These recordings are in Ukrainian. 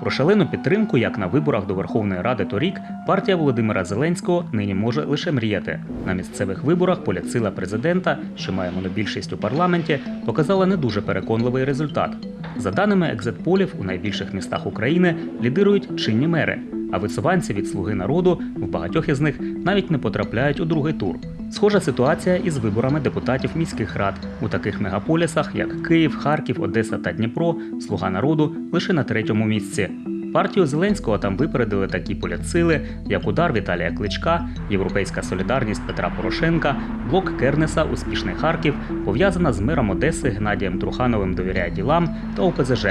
Про шалену підтримку, як на виборах до Верховної Ради торік, партія Володимира Зеленського нині може лише мріяти. На місцевих виборах політсила президента, що має монобільшість у парламенті, показала не дуже переконливий результат. За даними екзитполів, у найбільших містах України лідирують чинні мери, а висуванці від слуги народу в багатьох із них навіть не потрапляють у другий тур. Схожа ситуація із виборами депутатів міських рад у таких мегаполісах, як Київ, Харків, Одеса та Дніпро, слуга народу лише на третьому місці. Партію Зеленського там випередили такі політсили, як удар Віталія Кличка, Європейська солідарність Петра Порошенка, блок Кернеса, Успішний Харків, пов'язана з мером Одеси Геннадієм Трухановим довіряє ділам та ОПЗЖ.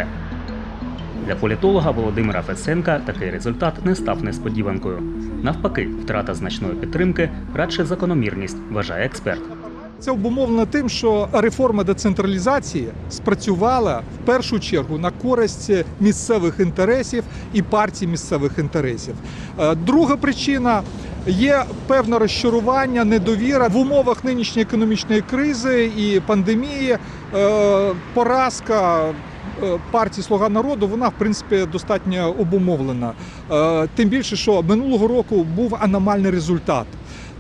Для політолога Володимира Фесенка такий результат не став несподіванкою. Навпаки, втрата значної підтримки радше закономірність, вважає експерт. Це обумовлено тим, що реформа децентралізації спрацювала в першу чергу на користь місцевих інтересів і партій місцевих інтересів. Е, Друга причина є певне розчарування, недовіра в умовах нинішньої економічної кризи і пандемії. е, Поразка партії Слуга народу вона в принципі достатньо обумовлена. Е, Тим більше, що минулого року був аномальний результат.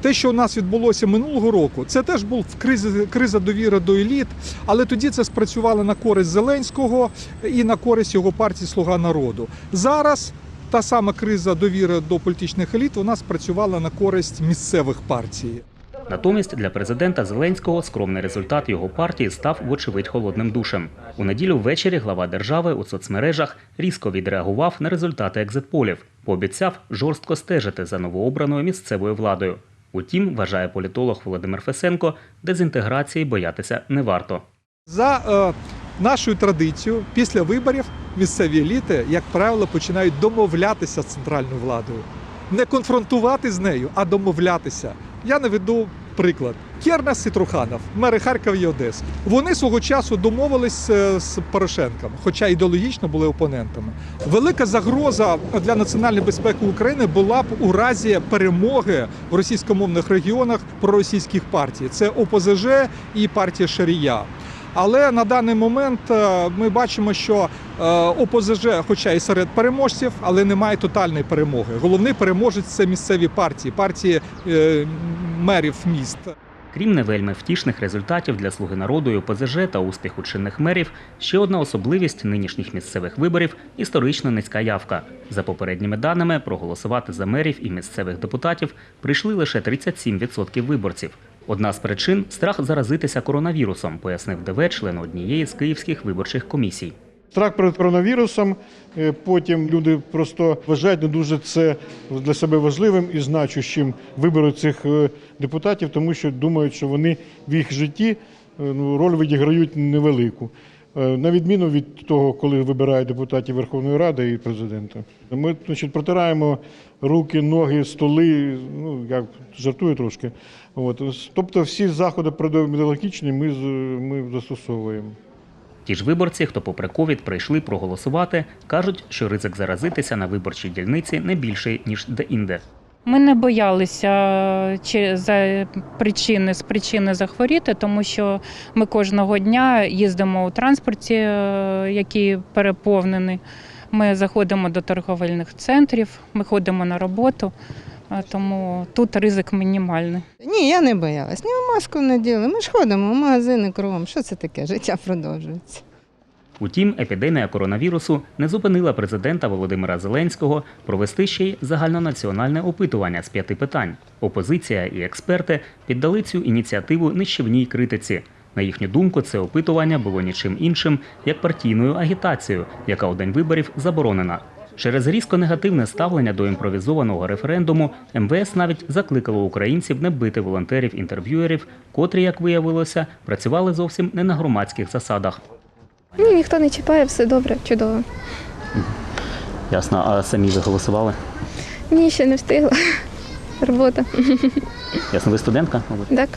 Те, що у нас відбулося минулого року, це теж був криза, криза довіри до еліт, але тоді це спрацювало на користь Зеленського і на користь його партії Слуга народу. Зараз та сама криза довіри до політичних еліт вона спрацювала на користь місцевих партій. Натомість для президента Зеленського скромний результат його партії став, вочевидь, холодним душем. У неділю ввечері глава держави у соцмережах різко відреагував на результати екзитполів, пообіцяв жорстко стежити за новообраною місцевою владою. Утім, вважає політолог Володимир Фесенко, дезінтеграції боятися не варто. За е, нашою традицією, після виборів місцеві еліти, як правило, починають домовлятися з центральною владою. Не конфронтувати з нею, а домовлятися. Я наведу приклад. Кернес і Труханов, мери Харкова і Одеси. Вони свого часу домовились е, з Порошенком, хоча ідеологічно були опонентами. Велика загроза для національної безпеки України була б у разі перемоги в російськомовних регіонах проросійських партій. Це ОПЗЖ і партія Шарія. Але на даний момент е, ми бачимо, що е, ОПЗЖ, хоча і серед переможців, але немає тотальної перемоги. Головний переможець це місцеві партії, партії е, мерів міст. Крім не вельми втішних результатів для слуги народу і ОПЗЖ та успіху чинних мерів, ще одна особливість нинішніх місцевих виборів історично низька явка. За попередніми даними, проголосувати за мерів і місцевих депутатів прийшли лише 37% виборців. Одна з причин страх заразитися коронавірусом, пояснив ДВ член однієї з київських виборчих комісій. Страх перед коронавірусом. е, Потім люди просто вважають не дуже це для себе важливим і значущим вибору цих е, депутатів, тому що думають, що вони в їх житті е, ну, роль відіграють невелику. Е, На відміну від того, коли вибирають депутатів Верховної Ради і президента. Ми значить, протираємо руки, ноги, столи. Ну я жартую трошки. От тобто, всі заходи протидемократичні ми ми застосовуємо. Ті ж виборці, хто попри ковід прийшли проголосувати, кажуть, що ризик заразитися на виборчій дільниці не більший ніж де-інде. Ми не боялися за причини з причини захворіти, тому що ми кожного дня їздимо у транспорті, е, який переповнений. Ми заходимо до торговельних центрів, ми ходимо на роботу, е, тому тут ризик мінімальний. Ні, я не боялась. Ні, маску не діли. Ми ж ходимо в магазини кругом. Що це таке? Життя продовжується. Утім, епідемія коронавірусу не зупинила президента Володимира Зеленського провести ще й загальнонаціональне опитування з п'яти питань. Опозиція і експерти піддали цю ініціативу нищівній критиці. На їхню думку, це опитування було нічим іншим, як партійною агітацією, яка у день виборів заборонена. Через різко негативне ставлення до імпровізованого референдуму МВС навіть закликало українців не бити волонтерів-інтерв'юерів, котрі, як виявилося, працювали зовсім не на громадських засадах. Ні, ніхто не чіпає, все добре, чудово. Ясно, а самі ви голосували? Ні, ще не встигла. Робота. Ясно, ви студентка, мабуть. Так,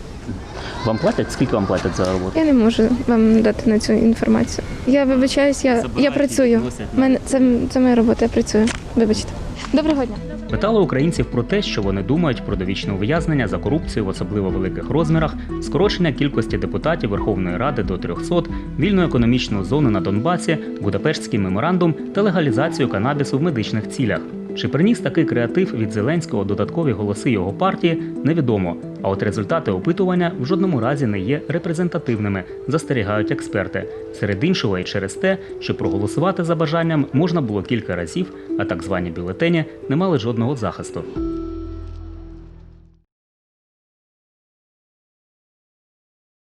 Вам платять? Скільки вам платять за роботу? я не можу вам дати на цю інформацію. Я вибачаюсь, я, я працюю. Мене, це, це моя робота, я працюю. Вибачте. Доброго дня. Питали українців про те, що вони думають про довічне ув'язнення за корупцію в особливо великих розмірах, скорочення кількості депутатів Верховної Ради до 300, вільну економічну зону на Донбасі, Будапештський меморандум та легалізацію канабісу в медичних цілях. Чи приніс такий креатив від Зеленського додаткові голоси його партії, невідомо. А от результати опитування в жодному разі не є репрезентативними, застерігають експерти. Серед іншого, і через те, що проголосувати за бажанням можна було кілька разів, а так звані бюлетені не мали жодного захисту.